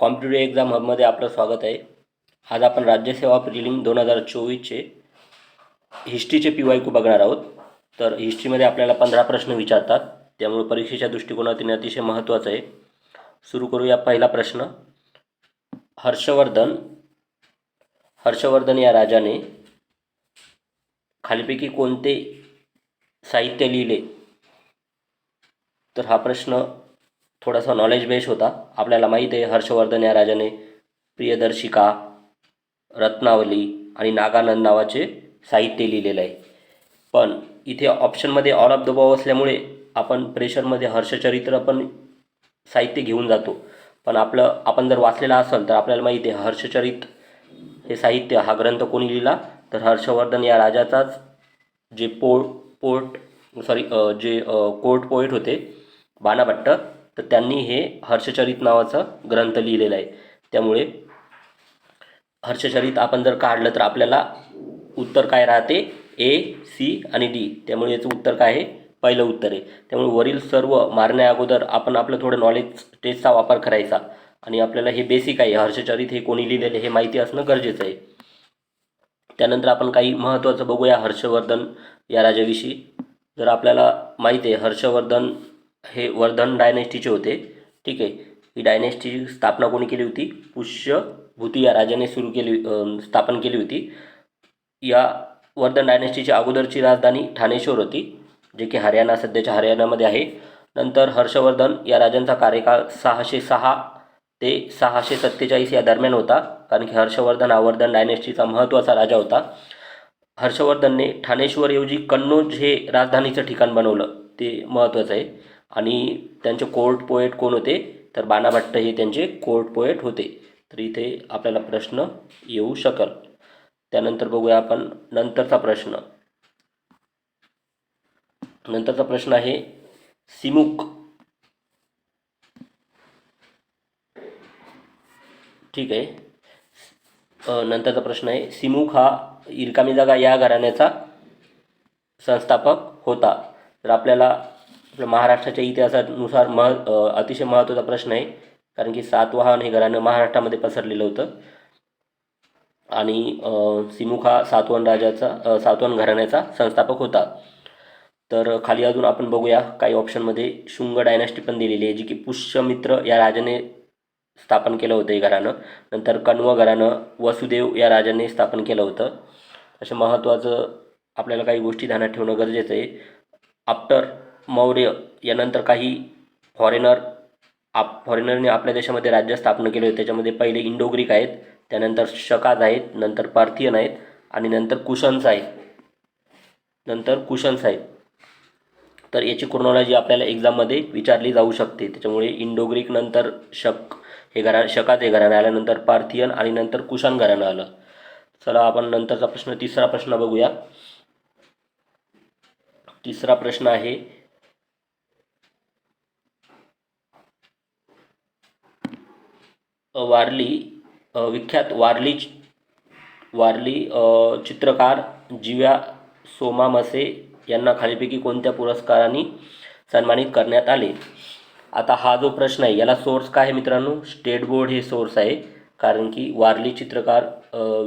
Competitive exam हबमध्ये आपलं स्वागत आहे. आज आपण राज्यसेवा प्रिलिम दोन हजार चोवीसचे हिस्ट्रीचे पी वाय क्यू बघणार आहोत. तर हिस्ट्रीमध्ये आपल्याला पंधरा प्रश्न विचारतात. त्यामुळे परीक्षेच्या दृष्टिकोनातून अतिशय महत्त्वाचं आहे. सुरू करूया पहिला प्रश्न. हर्षवर्धन हर्षवर्धन या राजाने खालीपैकी कोणते साहित्य लिहिले? तर हा प्रश्न थोडासा नॉलेज बेस होता. आपल्याला माहीत आहे हर्षवर्धन या राजाने प्रियदर्शिका रत्नावली आणि नागानंद नावाचे साहित्य लिहिलेलं आहे. पण इथे ऑप्शनमध्ये ऑल ऑफ दबाव असल्यामुळे आपण प्रेशरमध्ये हर्षचरित्र पण साहित्य घेऊन जातो. पण आपलं आपण जर वाचलेलं असेल तर आपल्याला माहिती आहे हर्षचरित हे साहित्य हा ग्रंथ कोणी लिहिला? तर हर्षवर्धन या राजाचाच जे पो पोर्ट सॉरी जे कोर्ट पोएट होते बाणाभट्ट तर त्यांनी हे हर्षचरित नावाचा ग्रंथ लिहिलेला आहे. त्यामुळे हर्षचरित आपण जर काढलं तर आपल्याला उत्तर काय राहते? ए सी आणि डी त्यामुळे याचं उत्तर काय आहे? पहिलं उत्तर आहे. त्यामुळे वरील सर्व मारण्या अगोदर आपण आपलं थोडं नॉलेज टेस्टचा वापर करायचा. आणि आपल्याला हे बेसिक आहे. हर्षचरित हे कोणी लिहिलेले हे माहिती असणं गरजेचं आहे. त्यानंतर आपण काही महत्त्वाचं बघूया. हर्षवर्धन या राजाविषयी. जर आपल्याला माहिती आहे हर्षवर्धन हे वर्धन डायनेस्टीचे होते. ठीक आहे. ही डायनेस्टीची स्थापना कोणी केली होती? पुष्यभूती या राजाने सुरू केली स्थापन केली होती. या वर्धन डायनेस्टीची अगोदरची राजधानी ठाणेश्वर होती जे की हरियाणा सध्याच्या हरियाणामध्ये आहे. नंतर हर्षवर्धन या राजांचा कार्यकाळ सहाशे सहा ते सहाशे सत्तेचाळीस या दरम्यान होता कारण की हर्षवर्धन हा वर्धन डायनेस्टीचा महत्त्वाचा राजा होता. हर्षवर्धनने ठाणेश्वरऐवजी कन्नौज हे राजधानीचं ठिकाण बनवलं. ते महत्त्वाचं आहे. आणि त्यांचे कोर्ट पोएट कोण होते? तर बाणाभट्ट हे त्यांचे कोर्ट पोएट होते. तर इथे आपल्याला प्रश्न येऊ शकल. त्यानंतर बघूया आपण नंतरचा प्रश्न. नंतरचा प्रश्न आहे सिमुक. ठीक आहे. नंतरचा प्रश्न आहे सिमुक हा इरकामी जागा या घराण्याचा संस्थापक होता. तर आपल्याला आपल्या महाराष्ट्राच्या इतिहासानुसार मह अतिशय महत्त्वाचा प्रश्न आहे. कारण की सातवाहन हे घराणं महाराष्ट्रामध्ये पसरलेलं होतं. आणि सिमुख हा सातवाहन राजाचा अ, सातवाहन घराण्याचा संस्थापक होता. तर खाली अजून आपण बघूया काही ऑप्शनमध्ये शुंग डायनास्टी पण दिलेली आहे जी की पुष्यमित्र या राजाने स्थापन केलं होतं हे घराणं. नंतर कण्व घराणं वसुदेव या राजाने स्थापन केलं होतं. अशा महत्त्वाचं आपल्याला काही गोष्टी ध्यानात ठेवणं गरजेचं आहे. आफ्टर मौर्य यानंतर काही फॉरेनर आप फॉरेनरने आपल्या देशामध्ये राज्य स्थापन केले होते. त्याच्यामध्ये पहिले इंडो ग्रीक आहेत त्यानंतर शकाज आहेत नंतर पार्थियन आहेत आणि नंतर कुशन्स आहेत. नंतर कुशन्स आहेत. तर याची क्रोनॉलॉजी आपल्याला एक्झाममध्ये विचारली जाऊ शकते. त्याच्यामुळे इंडो ग्रीक नंतर शक हे घरा शकाद हे घराणं आलं नंतर पार्थियन आणि नंतर कुशन घराणं आलं. चला आपण नंतरचा प्रश्न तिसरा प्रश्न बघूया. तिसरा प्रश्न आहे वारली विख्यात वारली वारली चित्रकार जिव्या सोमामसे यांना खालीपैकी कोणत्या पुरस्कारांनी सन्मानित करण्यात आले? आता हा जो प्रश्न आहे याला सोर्स काय आहे मित्रांनो? स्टेट बोर्ड हे सोर्स आहे. कारण की वारली चित्रकार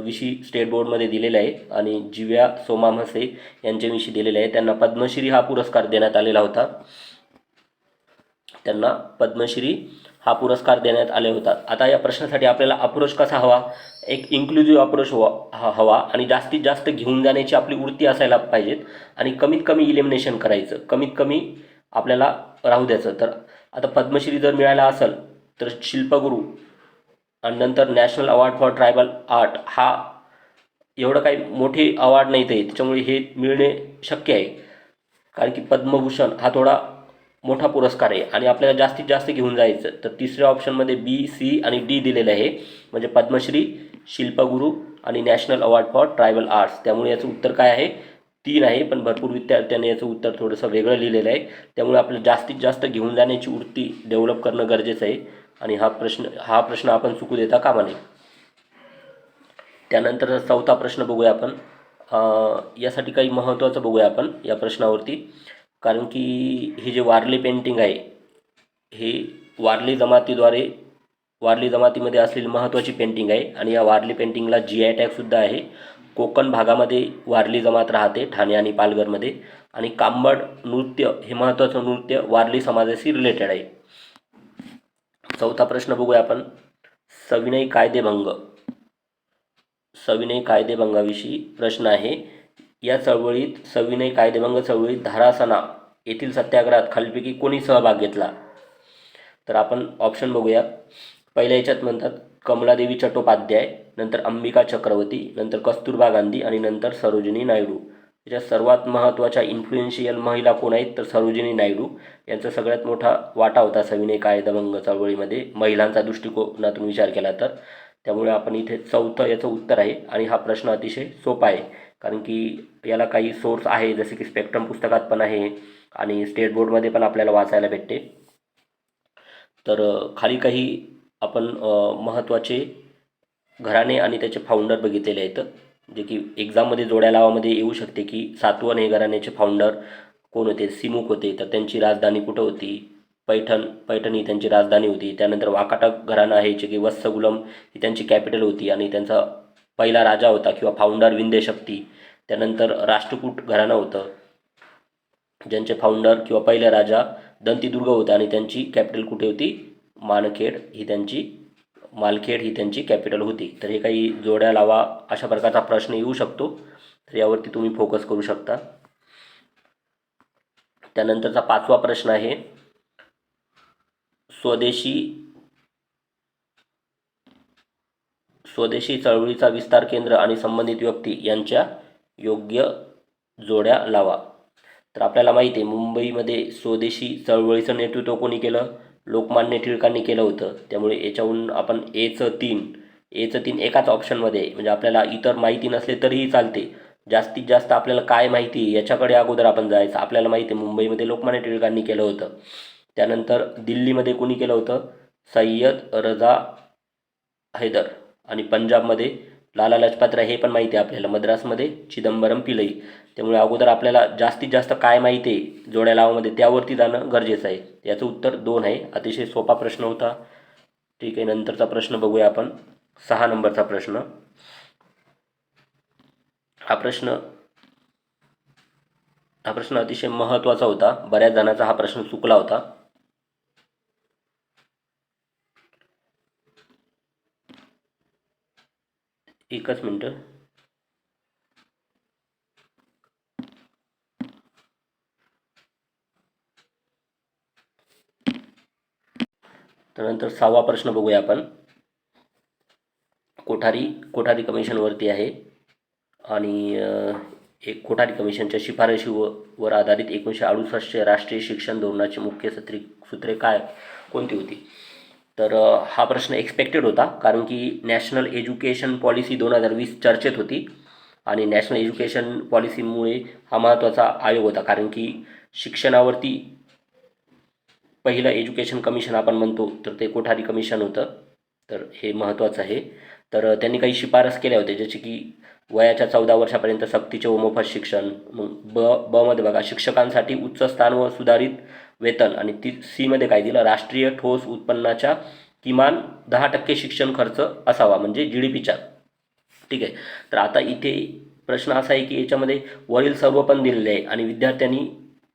विषयी स्टेट बोर्डमध्ये दिलेलं आहे आणि जिव्या सोमा म्हसे यांच्याविषयी दिलेलं आहे. त्यांना पद्मश्री हा पुरस्कार देण्यात आलेला होता. त्यांना पद्मश्री हा पुरस्कार देण्यात आले होता. आता या प्रश्नासाठी आपल्याला अप्रोच कसा हवा? एक इन्क्लुझिव्ह अप्रोच हवा हवा आणि जास्तीत जास्त घेऊन जाण्याची आपली वृत्ती असायला पाहिजेत आणि कमीत कमी इलिमिनेशन करायचं. कमीत कमी आपल्याला राहू द्यायचं. तर आता पद्मश्री जर मिळाला असेल तर शिल्पगुरू आणि नंतर national award for tribal art हा एवढं काही मोठे अवॉर्ड नाही ते. त्याच्यामुळे हे मिळणे शक्य आहे. कारण की पद्मभूषण हा थोडा मोठा पुरस्कार आहे. आणि आपल्याला जास्तीत जास्त घेऊन जायचं तर तिसऱ्या ऑप्शनमध्ये बी सी आणि डी दिलेलं आहे. म्हणजे पद्मश्री शिल्पगुरू आणि national award for tribal arts त्यामुळे याचं उत्तर काय आहे? तीन आहे. पण भरपूर विद्यार्थ्यांनी याचं उत्तर थोडंसं वेगळं लिहिलेलं आहे. त्यामुळे आपल्याला जास्तीत जास्त घेऊन जाण्याची वृत्ती डेव्हलप करणं गरजेचं आहे. आणि हा प्रश्न हा प्रश्न आपण चुकू देता कामा नये. त्यानंतर चौथा प्रश्न बघूया आपण. यासाठी काही महत्त्वाचं बघूया आपण या प्रश्नावरती. कारण की हे जे वारली पेंटिंग आहे हे वारली जमातीद्वारे वारली जमातीमध्ये असलेली महत्त्वाची पेंटिंग आहे आणि या वारली पेंटिंगला जी आय टॅगसुद्धा आहे. कोकण भागामध्ये वारली जमात राहते ठाणे आणि पालघरमध्ये. आणि कांबड नृत्य हे महत्त्वाचं नृत्य वारली समाजाशी रिलेटेड आहे. चौथा प्रश्न बघूया आपण. सविनय कायदेभंग. सविनय कायदेभंगाविषयी प्रश्न आहे. या चळवळीत सविनय कायदेभंग चळवळीत धारासना येथील सत्याग्रहात खालीपैकी कोणी सहभाग घेतला? तर आपण ऑप्शन बघूया पहिल्या याच्यात म्हणतात कमलादेवी चट्टोपाध्याय नंतर अंबिका चक्रवर्ती नंतर कस्तुरबा गांधी आणि नंतर सरोजिनी नायडू. याच्या सर्वात महत्त्वाच्या इन्फ्लुएन्शियल महिला कोण आहेत? तर सरोजिनी नायडू. यांचा सगळ्यात मोठा वाटा होता सविनय कायदभंग चळवळीमध्ये महिलांचा दृष्टिकोनातून विचार केला तर. त्यामुळे आपण इथे चौथं याचं उत्तर आहे आणि हा प्रश्न अतिशय सोपा आहे. कारण की याला काही सोर्स आहे जसे की स्पेक्ट्रम पुस्तकात पण आहे आणि स्टेट बोर्डमध्ये पण आपल्याला वाचायला भेटते. तर खाली काही आपण महत्त्वाचे घराणे आणि त्याचे फाउंडर बघितलेले आहेत. जे की एक्झाममध्ये जोड्या लावामध्ये येऊ शकते की सातवन हे घराण्याचे फाउंडर कोण होते? सिमुक होते. तर त्यांची राजधानी कुठं होती? पैठण पैठण ही त्यांची राजधानी होती. त्यानंतर वाकाटक घराणं आहे जे की वत्सगुलम ही त्यांची कॅपिटल होती आणि त्यांचा पहिला राजा होता किंवा फाउंडर विंध्यशक्ती त्यानंतर राष्ट्रकूट घराणं होतं. ज्यांचे फाउंडर किंवा पहिले राजा दंतीदुर्ग होते आणि त्यांची कॅपिटल कुठे होती? मानखेड ही त्यांची मालखेड ही त्यांची कॅपिटल होती. तर हे काही जोड्या लावा अशा प्रकारचा प्रश्न येऊ शकतो. तर यावरती तुम्ही फोकस करू शकता. त्यानंतरचा पाचवा प्रश्न आहे स्वदेशी स्वदेशी चळवळीचा विस्तार केंद्र आणि संबंधित व्यक्ती यांच्या योग्य जोड्या लावा. तर आपल्याला माहिती आहे मुंबईमध्ये स्वदेशी चळवळीचं नेतृत्व कोणी केलं? लोकमान्य टिळकांनी केलं होतं. त्यामुळे याच्याहून आपण एचं तीन एचं तीन एकाच ऑप्शनमध्ये आहे. म्हणजे आपल्याला इतर माहिती नसले तरीही चालते. जास्तीत जास्त आपल्याला काय माहिती आहे याच्याकडे अगोदर आपण जायचं. आपल्याला माहिती आहे मुंबईमध्ये लोकमान्य टिळकांनी केलं होतं. त्यानंतर दिल्लीमध्ये कोणी केलं होतं? सय्यद रजा हैदर. आणि पंजाबमध्ये लाला लजपत राय हे पण माहिती आहे आपल्याला मद्रासमध्ये चिदंबरम पिलई. त्यामुळे अगोदर आपल्याला जास्तीत जास्त काय माहिती आहे जोड्या लावामध्ये त्यावरती जाणं गरजेचं आहे. याचं उत्तर दोन आहे. अतिशय सोपा प्रश्न होता. ठीक आहे नंतरचा प्रश्न बघूया आपण. सहा नंबरचा प्रश्न. हा प्रश्न हा प्रश्न अतिशय महत्त्वाचा होता. बऱ्याच जणांचा हा प्रश्न चुकला होता. एकच मिनटं. त्यानंतर सहावा प्रश्न बघूया आपण. कोठारी कोठारी कमिशनवरती आहे. आणि एक कोठारी कमिशनच्या शिफारशीवर वर आधारित एकोणीसशे अडुसष्ट राष्ट्रीय शिक्षण धोरणाची मुख्य सत्री सूत्रे काय? कोणती होती? तर हा प्रश्न एक्सपेक्टेड होता कारण की नॅशनल एज्युकेशन पॉलिसी दोन हजार वीस चर्चेत होती आणि नॅशनल एज्युकेशन पॉलिसीमुळे हा महत्त्वाचा आयोग होता कारण की शिक्षणावरती पहिलं एज्युकेशन कमिशन आपण म्हणतो तर ते कोठारी कमिशन होतं तर हे महत्त्वाचं आहे. तर त्यांनी काही शिफारस केल्या होत्या जसे की वयाच्या चौदा वर्षापर्यंत सक्तीचे व मोफत शिक्षण मग ब बमध्ये बघा शिक्षकांसाठी उच्च स्थान व सुधारित वेतन. आणि ती सीमध्ये काय दिलं राष्ट्रीय ठोस उत्पन्नाच्या किमान दहा टक्के शिक्षण खर्च असावा म्हणजे जी डी पीच्या ठीक आहे? तर आता इथे प्रश्न असा आहे की याच्यामध्ये वरील सर्व पण दिलेले आहे आणि विद्यार्थ्यांनी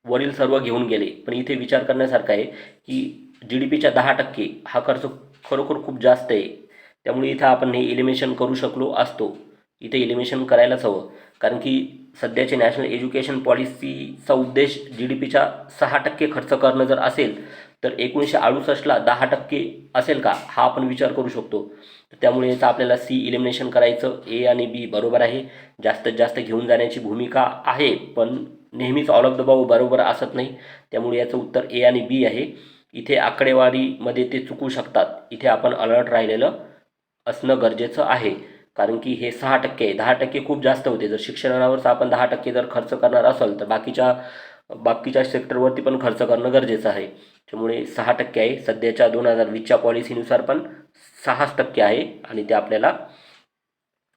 वरील सर्व घेऊन गेले. पण इथे विचार करण्यासारखा आहे की जी डी पीच्या दहा टक्के हा खर्च खरोखर खूप जास्त आहे. त्यामुळे इथं आपण हे इलिमिनेशन करू शकलो असतो. इथे इलिमिनेशन करायलाच हवं. कारण की सध्याचे नॅशनल एज्युकेशन पॉलिसीचा उद्देश जी डी पीच्या सहा टक्के खर्च करणं जर असेल तर एकोणीसशे अडुसष्टला दहा टक्के असेल का? हा आपण विचार करू शकतो. तर त्यामुळे याचं आपल्याला सी इलिमिनेशन करायचं ए आणि बी बरोबर आहे. जास्तीत जास्त घेऊन जाण्याची भूमिका आहे पण नेहमीच ऑल ऑफ द बाऊ बरोबर असत नाही. त्यामुळे याचं उत्तर ए आणि बी आहे. इथे आकडेवारीमध्ये ते चुकू शकतात. इथे आपण अलर्ट राहिलेलं असणं गरजेचं आहे. कारण की हे सहा टक्के आहे. दहा टक्के खूप जास्त होते. जर शिक्षणावरच आपण दहा टक्के जर खर्च करणार असेल तर बाकीच्या बाकीच्या सेक्टरवरती पण खर्च करणं गरजेचं आहे. त्यामुळे सहा टक्के आहे. सध्याच्या दोन हजार वीसच्या पॉलिसीनुसार पण सहाच टक्के आहे आणि ते आपल्याला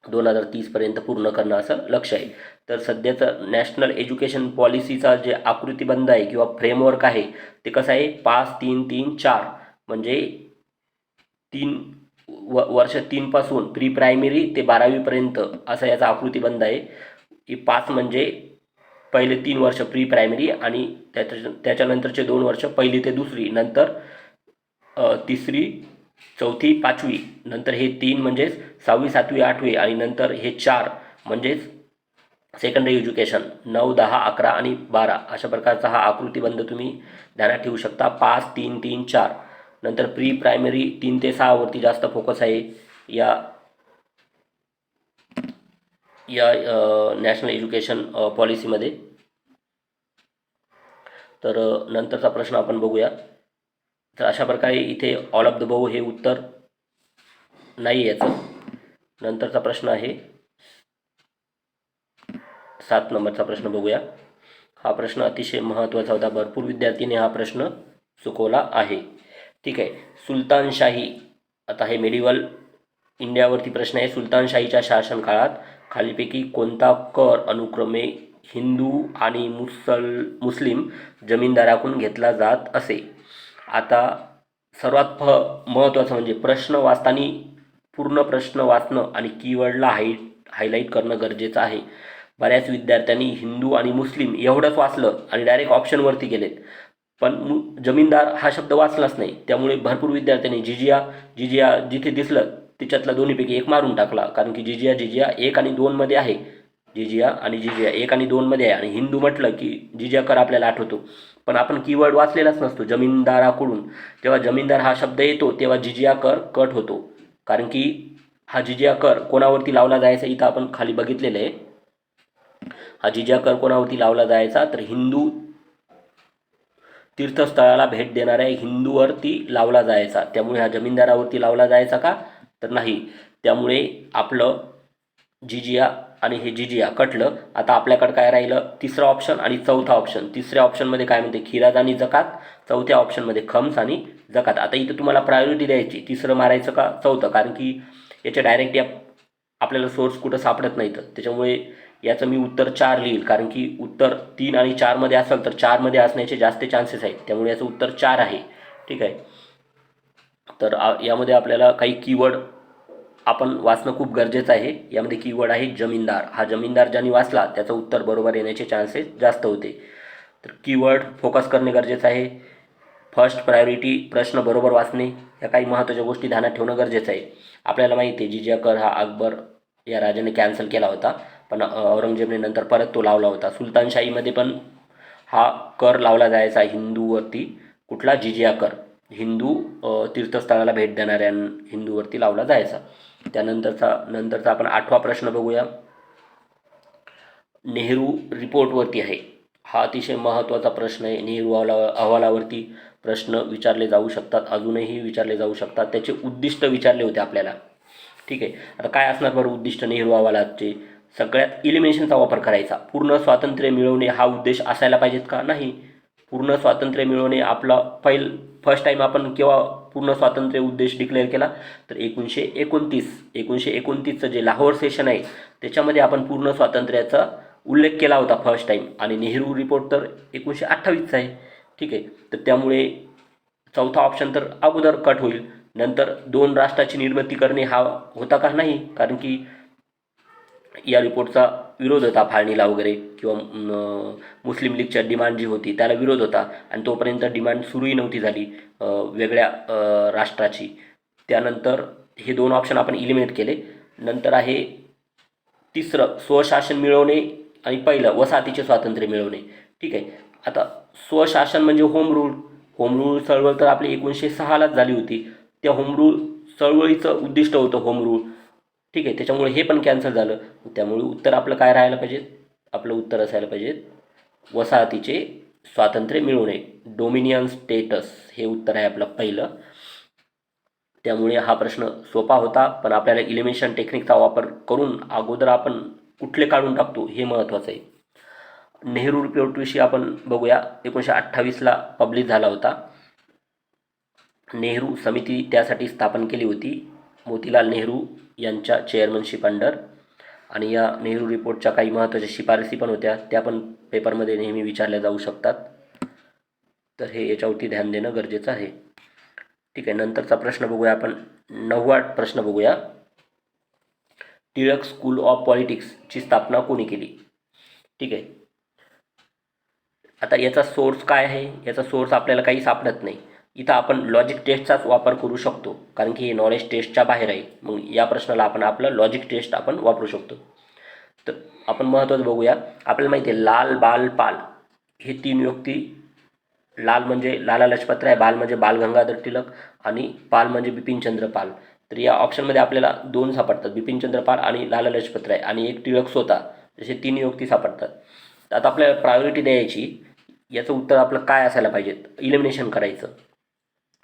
दोन हजार तीसपर्यंत पूर्ण करणं असं लक्ष आहे. तर सध्याचं नॅशनल एज्युकेशन पॉलिसीचा जे आकृतीबंध आहे किंवा फ्रेमवर्क आहे ते कसं आहे? पाच तीन तीन चार. म्हणजे तीन व वर्ष तीनपासून प्री प्रायमरी ते बारावीपर्यंत असा याचा आकृतीबंध आहे. की पाच म्हणजे पहिले तीन वर्ष प्री प्रायमरी आणि त्याच्या त्याच्यानंतरचे दोन वर्ष पहिली ते दुसरी नंतर तिसरी चौथी पाचवी नंतर हे तीन म्हणजेच सहावी सातवी आठवी आणि नंतर हे चार म्हणजेच सेकंडरी एज्युकेशन नऊ दहा अकरा आणि बारा अशा प्रकारचा हा आकृतीबंध तुम्ही ध्यानात ठेवू शकता. पाच तीन तीन चार. नंतर प्री प्रायमरी तीन ते सहावरती जास्त फोकस आहे. या या नॅशनल एज्युकेशन पॉलिसीमध्ये. तर नंतरचा प्रश्न आपण बघूया. तर अशा प्रकारे इथे ऑल ऑफ द बहु हे उत्तर नाही याचं. नंतरचा प्रश्न आहे. सात नंबरचा प्रश्न बघूया. हा प्रश्न अतिशय महत्त्वाचा होता. भरपूर विद्यार्थीने हा प्रश्न चुकवला आहे. ठीक आहे. सुलतानशाही आता हे मेडिवल इंडियावरती प्रश्न आहे. सुलतानशाहीच्या शासनकाळात खालीपैकी कोणता कर अनुक्रमे हिंदू आणि मुसल मुस्लिम जमीनदाराकडून घेतला जात असे? आता सर्वात फ महत्त्वाचं म्हणजे प्रश्न वाचताना पूर्ण प्रश्न वाचणं आणि कीवर्डला हाय हायलाईट करणं गरजेचं आहे. बऱ्याच विद्यार्थ्यांनी हिंदू आणि मुस्लिम एवढंच वाचलं आणि डायरेक्ट ऑप्शनवरती गेलेत. पण जमीनदार हा शब्द वाचलाच नाही. त्यामुळे भरपूर विद्यार्थ्यांनी जिजिया जिजिया जिथे दिसलं तिच्यातला दोन्हीपैकी एक मारून टाकला. कारण की जिजिया जिजिया एक आणि दोनमध्ये आहे. जिजिया आणि जिजिया एक आणि दोनमध्ये आहे. आणि हिंदू म्हटलं की जिजिया कर आपल्याला आठवतो. पण आपण कीवर्ड वाचलेलाच नसतो जमीनदाराकडून. जेव्हा जमीनदार हा शब्द येतो तेव्हा जिजिया कर कट होतो. कारण की हा जिजिया कर कोणावरती लावला जायचा इथं आपण खाली बघितलेलं आहे. हा जिजिया कर कोणावरती लावला जायचा तर हिंदू तीर्थस्थळाला भेट देणाऱ्या हिंदूवरती लावला जायचा. त्यामुळे हा जमीनदारावरती लावला जायचा का? तर नाही. त्यामुळे आपलं जिजिया आणि हे जिजिया कटलं. आता आपल्याकडं काय राहिलं? तिसरं ऑप्शन आणि चौथा ऑप्शन तिसऱ्या ऑप्शनमध्ये काय म्हणते? खिराज आणि जकात. चौथ्या ऑप्शनमध्ये खम्स आणि जकात. आता इथं तुम्हाला प्रायोरिटी द्यायची. तिसरं मारायचं का? चौथं. कारण की याच्या डायरेक्ट या आपल्याला सोर्स कुठं सापडत नाही तर त्याच्यामुळे याचं मी उत्तर चार लिहील कारण की उत्तर तीन आणि चारमध्ये असेल तर चारमध्ये असण्याचे जास्त चान्सेस आहेत. त्यामुळे याचं उत्तर चार आहे. ठीक आहे? तर यामध्ये आपल्याला काही कीवर्ड आपण वाचणं खूप गरजेचं आहे. यामध्ये कीवर्ड आहे जमीनदार. हा जमीनदार ज्यांनी वाचला त्याचं उत्तर बरोबर येण्याचे चान्सेस जास्त होते. तर कीवर्ड फोकस करणे गरजेचं आहे. फर्स्ट प्रायोरिटी प्रश्न बरोबर वाचणे या काही महत्त्वाच्या गोष्टी ध्यानात ठेवणं गरजेचं आहे. आपल्याला माहिती आहे जिजिया कर हा अकबर या राजाने कॅन्सल केला होता. पण औरंगजेबने नंतर परत तो लावला होता. सुलतानशाहीमध्ये पण हा कर लावला जायचा हिंदूवरती. कुठला? जिजिया कर. हिंदू तीर्थस्थळाला भेट देणाऱ्या हिंदूवरती लावला जायचा. त्यानंतरचा नंतरचा आपण आठवा प्रश्न बघूया. नेहरू रिपोर्टवरती आहे. हा अतिशय महत्त्वाचा प्रश्न आहे. नेहरू अहवाला अहवालावरती प्रश्न विचारले जाऊ शकतात. अजूनही विचारले जाऊ शकतात. त्याचे उद्दिष्ट विचारले होते आपल्याला. ठीक आहे. आता काय असणार बरं उद्दिष्ट नेहरू अहवालाचे? सगळ्यात इलिमिनेशनचा वापर करायचा. पूर्ण स्वातंत्र्य मिळवणे हा उद्देश असायला पाहिजेत का? नाही. पूर्ण स्वातंत्र्य मिळवणे आपला पहिल फर्स्ट टाईम आपण केव्हा पूर्ण स्वातंत्र्य उद्देश डिक्लेअर केला? तर एकोणीसशे एकोणतीस एकोणीसशे एकोणतीसचं जे लाहोर सेशन आहे त्याच्यामध्ये आपण पूर्ण स्वातंत्र्याचा उल्लेख केला होता फर्स्ट टाईम आणि नेहरू रिपोर्ट तर एकोणीसशे अठ्ठावीसचा आहे. ठीक आहे? तर त्यामुळे चौथा ऑप्शन तर अगोदर कट होईल. नंतर दोन राष्ट्राची निर्मिती करणे हा होता का? नाही. कारण की या रिपोर्टचा विरोध होता फाळणीला वगैरे किंवा मुस्लिम लीगच्या डिमांड जी होती त्याला विरोध होता. आणि तोपर्यंत डिमांड सुरूही नव्हती झाली वेगळ्या राष्ट्राची. त्यानंतर हे दोन ऑप्शन आपण इलिमिनेट केले. नंतर आहे तिसरं स्वशासन मिळवणे आणि पहिलं वसाहतीचे स्वातंत्र्य मिळवणे. ठीक आहे. आता स्वशासन म्हणजे होम रूल होम रूल चळवळ तर आपली एकोणीसशे सहालाच झाली होती. त्या होम रूल चळवळीचं उद्दिष्ट होतं होम रूल ठीक आहे त्याच्यामुळे हे पण कॅन्सल झालं. त्यामुळे उत्तर आपलं काय राहायला पाहिजे? आपलं उत्तर असायला पाहिजे वसाहतीचे स्वातंत्र्य मिळवणे डोमिनियन स्टेटस हे उत्तर आहे आपलं पहिलं. त्यामुळे हा प्रश्न सोपा होता पण आपल्याला इलिमिनेशन टेक्निकचा वापर करून अगोदर आपण कुठले काढून टाकतो हे महत्त्वाचं आहे. नेहरू रिपोर्टविषयी आपण बघूया एकोणीसशे अठ्ठावीसला पब्लिश झाला होता. नेहरू समिती त्यासाठी स्थापन केली होती. मोतीलाल नेहरू यांच्या चेअरमनशिप अंडर आणि या नेहरू रिपोर्टच्या काही महत्त्वाच्या शिफारसी पण होत्या त्या पण पेपरमध्ये नेहमी विचारल्या जाऊ शकतात. तर हे याच्यावरती ध्यान देणं गरजेचं आहे. ठीक आहे नंतरचा प्रश्न बघूया आपण. नववा प्रश्न बघूया. टिळक स्कूल ऑफ पॉलिटिक्सची स्थापना कोणी केली? ठीक आहे. आता याचा सोर्स काय आहे? याचा सोर्स आपल्याला काही सापडत नाही. इथं आपण लॉजिक टेस्टचाच वापर करू शकतो. कारण की हे नॉलेज टेस्टच्या बाहेर आहे. मग या प्रश्नाला आपण आपलं लॉजिक टेस्ट आपण वापरू शकतो. तर आपण महत्त्वाचं बघूया. आपल्याला माहिती आहे लाल बाल पाल. हे तीन व्यक्ती लाल म्हणजे लाला लजपतराय बाल म्हणजे बाल गंगाधर टिळक आणि पाल म्हणजे बिपिनचंद्र पाल. तर या ऑप्शनमध्ये आपल्याला दोन सापडतात. बिपिनचंद्र पाल आणि लाला लजपतराय आणि एक टिळक स्वतः. असे तीन व्यक्ती सापडतात. तर आता आपल्याला प्रायोरिटी द्यायची. याचं उत्तर आपलं काय असायला पाहिजेत? इलिमिनेशन करायचं.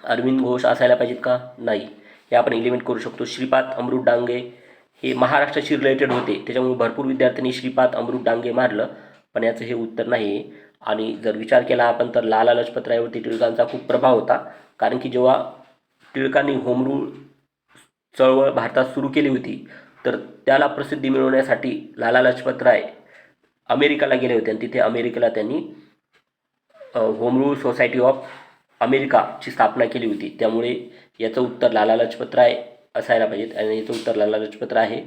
अरविंद घोष असायला पाहिजेत का? नाही. हे आपण इलिमेंट करू शकतो. श्रीपाद अमृत डांगे हे महाराष्ट्राशी रिलेटेड होते. त्याच्यामुळे भरपूर विद्यार्थ्यांनी श्रीपाद अमृत डांगे मारलं पण याचं हे उत्तर नाही आहे आणि जर विचार केला आपण तर लाला लजपतरायवरती टिळकांचा खूप प्रभाव होता. कारण की जेव्हा टिळकांनी होमरूल चळवळ भारतात सुरू केली होती तर त्याला प्रसिद्धी मिळवण्यासाठी लाला लजपतराय अमेरिकाला गेले होते. आणि तिथे अमेरिकेला त्यांनी होमरूल सोसायटी ऑफ अमेरिकाची स्थापना केली होती. त्यामुळे याचं उत्तर लाला लजपतराय असायला पाहिजेत आणि याचं उत्तर लाला लजपतराय आहे.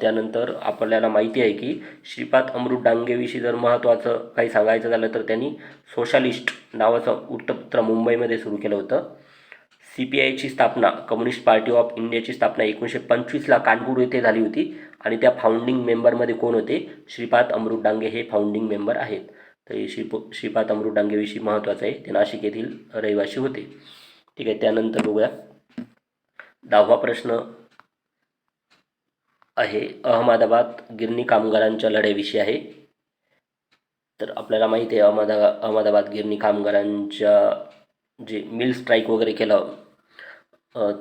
त्यानंतर आपल्याला माहिती आहे की श्रीपाद अमृत डांगेविषयी जर महत्त्वाचं काही सांगायचं झालं तर त्यांनी सोशालिस्ट नावाचं वृत्तपत्र मुंबईमध्ये सुरू केलं होतं. सी पी आयची स्थापना कम्युनिस्ट पार्टी ऑफ इंडियाची स्थापना एकोणीसशे पंचवीसला कानपूर येथे झाली होती. आणि त्या फाउंडिंग मेंबरमध्ये कोण होते? श्रीपाद अमृत डांगे हे फाउंडिंग मेंबर आहेत. तर हे श्रीप श्रीपाद अमृत डांगेविषयी महत्त्वाचं आहे. ते नाशिक येथील रहिवासी होते. ठीक आहे त्यानंतर बघूया. दहावा प्रश्न आहे. अहमदाबाद गिरणी कामगारांच्या लढ्याविषयी आहे. तर आपल्याला माहिती आहे अहमदा अहमदाबाद गिरणी कामगारांच्या जे मिल स्ट्राईक वगैरे केला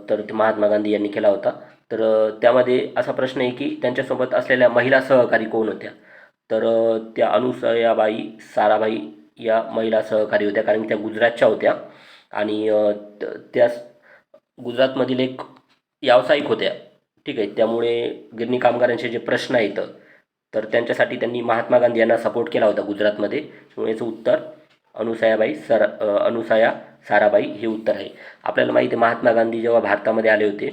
तर ते महात्मा गांधी यांनी केला होता. तर त्यामध्ये असा प्रश्न आहे की त्यांच्यासोबत असलेल्या महिला सहकारी कोण होत्या? तर त्या अनुसयाबाई साराबाई या महिला सहकारी होत्या कारण त्या गुजरातच्या होत्या. आणि त्या गुजरातमधील एक व्यावसायिक होत्या. ठीक आहे त्यामुळे गिरणी कामगारांचे जे प्रश्न आहेत तर त्यांच्यासाठी त्यांनी महात्मा गांधी यांना सपोर्ट केला होता गुजरातमध्ये. त्यामुळे याचं उत्तर अनुसयाबाई सर अनुसया साराबाई हे उत्तर आहे. आपल्याला माहिती आहे महात्मा गांधी जेव्हा भारतामध्ये आले होते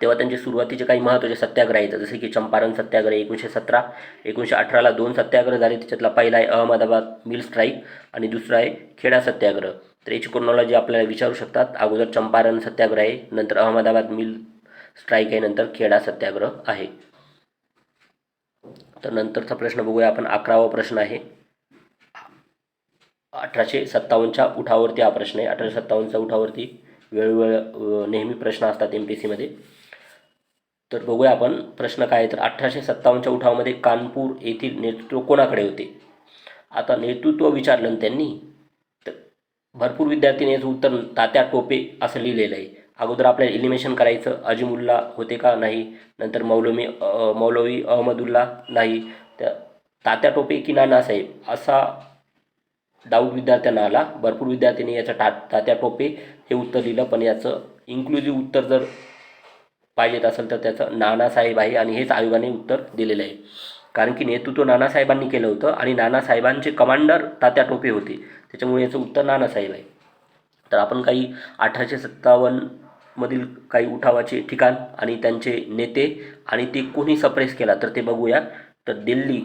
तेव्हा त्यांचे सुरुवातीचे काही महत्त्वाचे सत्याग्रह आहेत. जसे की चंपारण सत्याग्रह एकोणीसशे सतरा एकोणीसशे अठराला दोन सत्याग्रह झाले. त्याच्यातला पहिला आहे अहमदाबाद मिल स्ट्राईक आणि दुसरा आहे खेडा सत्याग्रह. तर याची क्रोनॉलॉजी आपल्याला विचारू शकतात. अगोदर चंपारण सत्याग्रह आहे नंतर अहमदाबाद मिल स्ट्राईक आहे नंतर खेडा सत्याग्रह आहे. तर नंतरचा प्रश्न बघूया आपण. अकरावा प्रश्न आहे. अठराशे सत्तावन्नच्या उठावरती हा प्रश्न आहे. अठराशे सत्तावन्नच्या उठावरती वेळोवेळ नेहमी प्रश्न असतात एम पी सीमध्ये तर बघूया आपण प्रश्न काय आहे. तर अठराशे सत्तावन्नच्या उठावामध्ये कानपूर येथील नेतृत्व कोणाकडे होते? आता नेतृत्व विचारलं त्यांनी तर भरपूर विद्यार्थ्यांनी याचं उत्तर तात्या टोपे असं लिहिलेलं आहे. अगोदर आपल्याला एलिमिनेशन करायचं अजिमुल्ला होते का नाही? नंतर मौलवी मौलवी अहमदुल्ला नाही. त्या तात्या टोपे की नानासाहेब असा डाऊट विद्यार्थ्यांना आला. भरपूर विद्यार्थ्यांनी याचं टा तात्या टोपे हे उत्तर दिलं पण याचं इन्क्लुझिव्ह उत्तर जर पाहिजेत असेल तर त्याचं नानासाहेब आहे आणि हेच आयोगाने उत्तर दिलेलं आहे. कारण की नेतृत्व नानासाहेबांनी केलं होतं आणि नानासाहेबांचे कमांडर तात्या टोपे होते. त्याच्यामुळे याचं उत्तर नानासाहेब आहे. तर आपण काही अठराशे सत्तावन्नमधील काही उठावाचे ठिकाण आणि त्यांचे नेते आणि ते कोणी सप्रेस केला तर ते बघूया. तर दिल्ली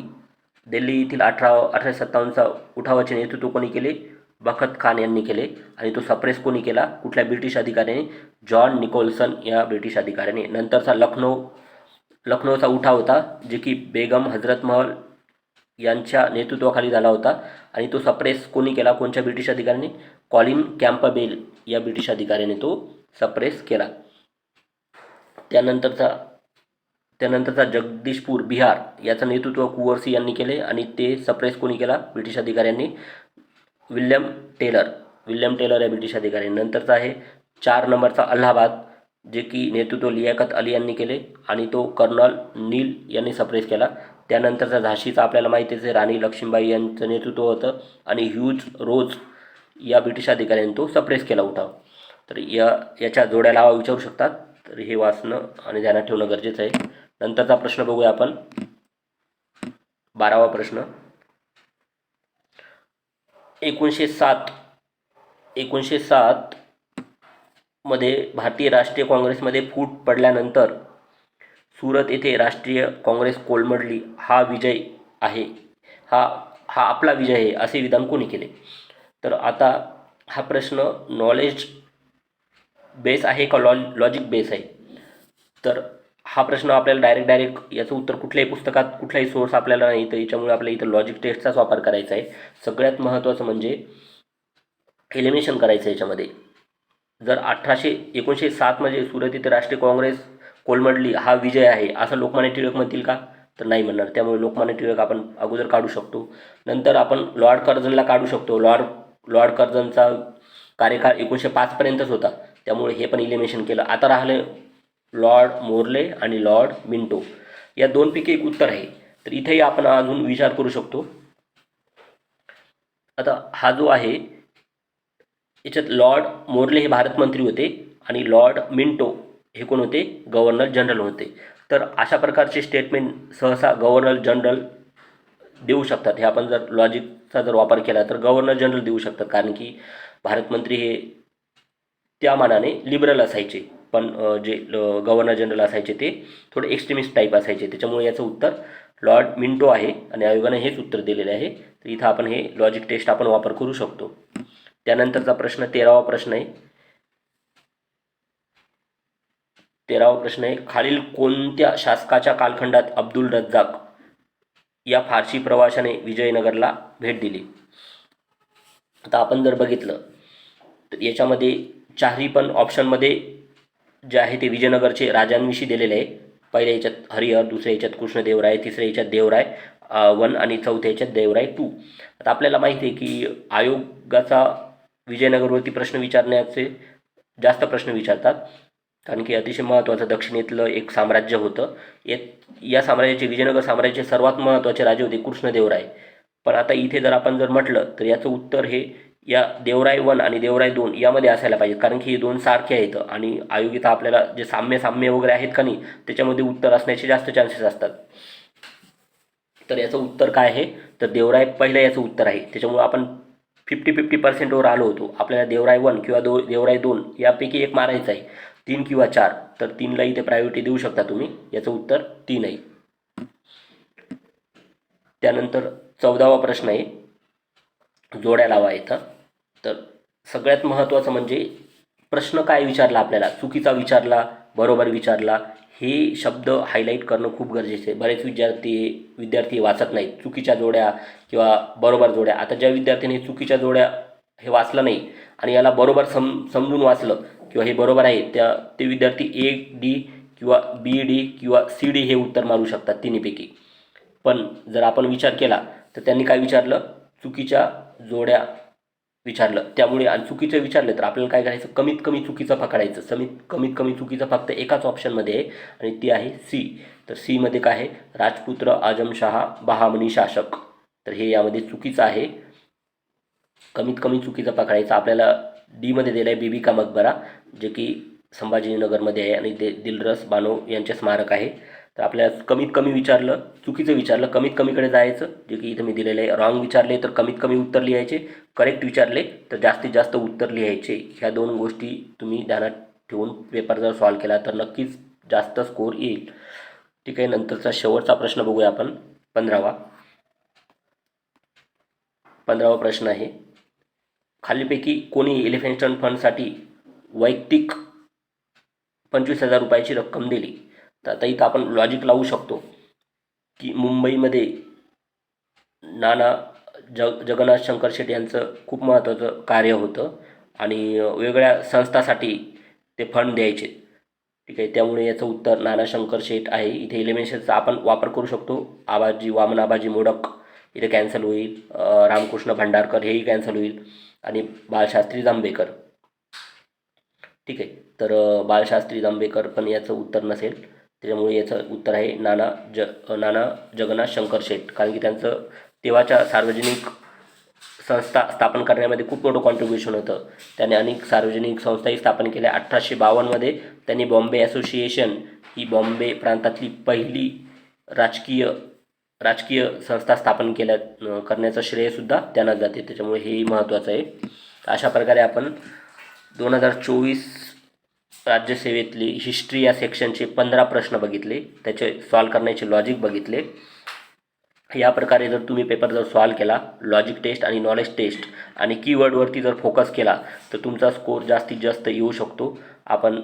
दिल्ली येथील अठरा अठराशे सत्तावन्नचा उठावाचे नेतृत्व कोणी केले? बखत खान यांनी केले आणि तो सप्रेस कोणी केला? कुठल्या ब्रिटिश अधिकाऱ्याने? जॉन निकोल्सन या ब्रिटिश अधिकाऱ्याने. नंतरचा लखनौ लखनौचा उठाव होता जे की बेगम हजरत महल यांच्या नेतृत्वाखाली झाला होता आणि तो सप्रेस कोणी केला? कोणत्या ब्रिटिश अधिकाऱ्याने? कॉलिन कॅम्पबेल या ब्रिटिश अधिकाऱ्याने तो सप्रेस केला. त्यानंतरचा त्यानंतरचा जगदीशपूर बिहार याचं नेतृत्व कुवरसी यांनी केले आणि ते सप्रेस कोणी केला? ब्रिटिश अधिकाऱ्यांनी. William Taylor. विल्यम टेलर या ब्रिटिश अधिकारी. नंतरचा आहे चार नंबरचा अलाहाबाद जे की नेतृत्व लियाकत अली यांनी केले आणि तो कर्नल नील यांनी सप्रेस केला. त्यानंतरचा झाशीचा आपल्याला माहितीच आहे राणी लक्ष्मीबाई यांचं नेतृत्व होतं आणि ह्यूज रोज या ब्रिटिश अधिकाऱ्यांनी तो सप्रेस केला उठाव तर या याच्या जोड्या लावा विचारू शकतात. तर हे वाचणं आणि ध्यानात ठेवणं गरजेचं आहे. नंतरचा प्रश्न बघूया आपण. बारावा प्रश्न. एकोणीसशे सात एकोणीसशे सात मध्ये भारतीय राष्ट्रीय काँग्रेसमध्ये फूट पडल्यानंतर सुरत येथे राष्ट्रीय काँग्रेस कोलमडली. हा विजय आहे. हा हा आपला विजय आहे असे विधान कोणी केले? तर आता हा प्रश्न नॉलेज बेस आहे का लॉ लॉजिक बेस आहे? तर हा प्रश्न आपल्याला डायरेक्ट डायरेक्ट याचं उत्तर कुठल्याही पुस्तकात कुठलाही सोर्स आपल्याला नाही तर याच्यामुळे आपल्याला इथं लॉजिक टेस्टचाच वापर करायचा आहे. सगळ्यात महत्त्वाचं म्हणजे एलिमिनेशन करायचं आहे याच्यामध्ये. जर अठराशे एकोणीसशे सातमध्ये सुरत इथे राष्ट्रीय काँग्रेस कोलमडली हा विजय आहे असं लोकमान्य टिळक म्हणतील का? तर नाही म्हणणार. त्यामुळे लोकमान्य टिळक आपण अगोदर काढू शकतो. नंतर आपण लॉर्ड कर्जनला काढू शकतो. लॉर्ड लॉर्ड कर्जनचा कार्यकाळ एकोणीसशे पाचपर्यंतच होता. त्यामुळे हे पण इलिमिनेशन केलं. आता राहिलं लॉर्ड मोर्ले आणि लॉर्ड मिंटो. या दोनपैकी एक उत्तर आहे. तर इथेही आपण अजून विचार करू शकतो. आता हा जो आहे याच्यात लॉर्ड मोर्ले हे भारत मंत्री होते आणि लॉर्ड मिंटो हे कोण होते? गव्हर्नर जनरल होते. तर अशा प्रकारचे स्टेटमेंट सहसा गव्हर्नर जनरल देऊ शकतात. हे आपण जर लॉजिकचा जर वापर केला तर गव्हर्नर जनरल देऊ शकतात. कारण की भारत मंत्री हे त्या मानाने लिबरल असायचे. पण जे गव्हर्नर जनरल असायचे ते थोडे एक्स्ट्रीमिस्ट टाईप असायचे. त्याच्यामुळे याचं उत्तर लॉर्ड मिंटो आहे आणि आयोगाने हेच उत्तर दिलेले आहे. तर इथं आपण हे लॉजिक टेस्ट आपण वापर करू शकतो. त्यानंतरचा प्रश्न तेरावा प्रश्न आहे. तेरावा प्रश्न आहे खालील कोणत्या शासकाच्या कालखंडात अब्दुल रज्जाक या फारसी प्रवाशाने विजयनगरला भेट दिली? आता आपण जर बघितलं तर याच्यामध्ये चारही पण ऑप्शनमध्ये जे आहे ते विजयनगरचे राजांविषयी दिलेले आहे. पहिल्या याच्यात हरिहर दुसऱ्या याच्यात कृष्णदेवराय तिसऱ्या याच्यात देवराय वन आणि चौथ्या याच्यात देवराय टू. आता आपल्याला माहिती आहे की आयोगाचा विजयनगरवरती प्रश्न विचारण्याचे जास्त प्रश्न विचारतात. कारण की अतिशय महत्त्वाचं दक्षिणेतलं एक साम्राज्य होतं. येत या साम्राज्याचे विजयनगर साम्राज्याचे सर्वात महत्त्वाचे राजे होते कृष्णदेवराय. पण आता इथे जर आपण जर म्हटलं तर याचं उत्तर हे या देवराय वन आणि देवराय दोन यामध्ये असायला पाहिजे कारण की हे दोन सारखे आहेत आणि आयोगिता आपल्याला जे साम्य साम्य वगैरे आहेत का नाही त्याच्यामध्ये उत्तर असण्याचे जास्त चान्सेस असतात. तर याचं उत्तर काय आहे? तर देवराय पहिलं याचं उत्तर आहे. त्याच्यामुळे आपण फिफ्टी फिफ्टी पर्सेंटवर आलो होतो. आपल्याला देवराय वन किंवा दो देवराय दोन यापैकी एक मारायचं आहे. तीन किंवा चार. तर तीनला इथे प्रायोरिटी देऊ शकता तुम्ही. याचं उत्तर तीन आहे. त्यानंतर चौदावा प्रश्न आहे. जोड्या लावा इथं. तर सगळ्यात महत्त्वाचं म्हणजे प्रश्न काय विचारला आपल्याला? चुकीचा विचारला बरोबर विचारला हे शब्द हायलाईट करणं खूप गरजेचं आहे. बरेच विद्यार्थी विद्यार्थी वाचत नाहीत. चुकीच्या जोड्या किंवा बरोबर जोड्या. आता ज्या विद्यार्थ्यांनी चुकीच्या जोड्या हे वाचलं नाही आणि याला बरोबर सम समजून वाचलं किंवा हे बरोबर आहे त्या ते विद्यार्थी ए डी किंवा बी डी किंवा सी डी हे उत्तर मारू शकतात तिन्हीपैकी. पण जर आपण विचार केला तर त्यांनी काय विचारलं? चुकीच्या जोड्या विचारलं. त्यामुळे आणि चुकीचं विचारलं तर आपल्याला काय करायचं? कमीत कमी चुकीचं पकडायचं. समीत कमीत कमी चुकीचं फक्त एकाच ऑप्शनमध्ये आहे आणि ती आहे सी तर सीमध्ये काय आहे? राजपुत्र आजमशहा बहामनी शासक. तर हे यामध्ये चुकीचं आहे. कमीत कमी चुकीचं पकडायचं. आपल्याला डीमध्ये दिलं आहे बीबी का मकबरा जे की संभाजीनगरमध्ये आहे आणि ते दिलरस बानो यांचे स्मारक आहे. तर आपल्याला कमीत कमी विचारलं चुकीचं विचारलं कमीत कमीकडे जायचं जे की इथं मी दिलेलं आहे रॉंग विचारले तर कमीत कमी उत्तर लिहायचे करेक्ट विचारले तर जास्तीत जास्त उत्तर लिहायचे. ह्या दोन गोष्टी तुम्ही ध्यानात ठेवून पेपर जर सॉल्व केला तर नक्कीच जास्त स्कोर येईल. ठीक आहे नंतरचा शेवटचा प्रश्न बघूया आपण. पंधरावा. पंधरावा प्रश्न आहे. खालीपैकी कोणी एलिफेंटन फंडसाठी वैयक्तिक पंचवीस हजार रुपयाची रक्कम दिली? तर आता इथं आपण लॉजिक लावू शकतो की मुंबईमध्ये नाना जग जगन्नाथ शंकर शेट यांचं खूप महत्त्वाचं कार्य होतं आणि वेगळ्या संस्थासाठी ते फंड द्यायचे. ठीक आहे त्यामुळे याचं उत्तर नाना शंकर शेठ आहे. इथे इलिमिनेशनचा आपण वापर करू शकतो. आबाजी वामन आबाजी मोडक इथे कॅन्सल होईल. रामकृष्ण भंडारकर हेही कॅन्सल होईल. आणि बाळशास्त्री जांभेकर. ठीक आहे तर बाळशास्त्री जांभेकर पण याचं उत्तर नसेल. त्याच्यामुळे याचं उत्तर आहे नाना ज नाना जगन्नाथ शंकर शेठ. कारण की त्यांचं तेव्हाच्या सार्वजनिक संस्था स्थापन करण्यामध्ये खूप मोठं कॉन्ट्रीब्युशन होतं. त्याने अनेक सार्वजनिक संस्थाही स्थापन केल्या. अठराशे बावन्नमध्ये त्यांनी बॉम्बे असोसिएशन ही बॉम्बे प्रांतातली पहिली राजकीय राजकीय संस्था स्थापन केल्या करण्याचं श्रेयसुद्धा त्यांनाच जाते. त्याच्यामुळे हेही महत्त्वाचं आहे. अशा प्रकारे आपण दोन हजार चोवीस राज्यसेवेतली हिस्ट्री या सेक्शनचे पंधरा प्रश्न बघितले. त्याचे सॉल्व करण्याचे लॉजिक बघितले. या प्रकारे जर तुम्ही पेपर जर सॉल्व केला लॉजिक टेस्ट आणि नॉलेज टेस्ट आणि कीवर्डवरती जर फोकस केला तर तुमचा स्कोर जास्तीत जास्त येऊ शकतो. आपण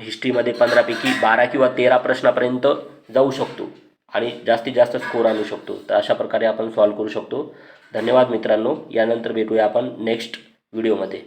हिस्ट्रीमध्ये पंधरापैकी बारा किंवा तेरा प्रश्नापर्यंत जाऊ शकतो आणि जास्तीत जास्त स्कोर आणू शकतो. तर अशा प्रकारे आपण सॉल्व करू शकतो. धन्यवाद मित्रांनो. यानंतर भेटूया आपण नेक्स्ट व्हिडिओमध्ये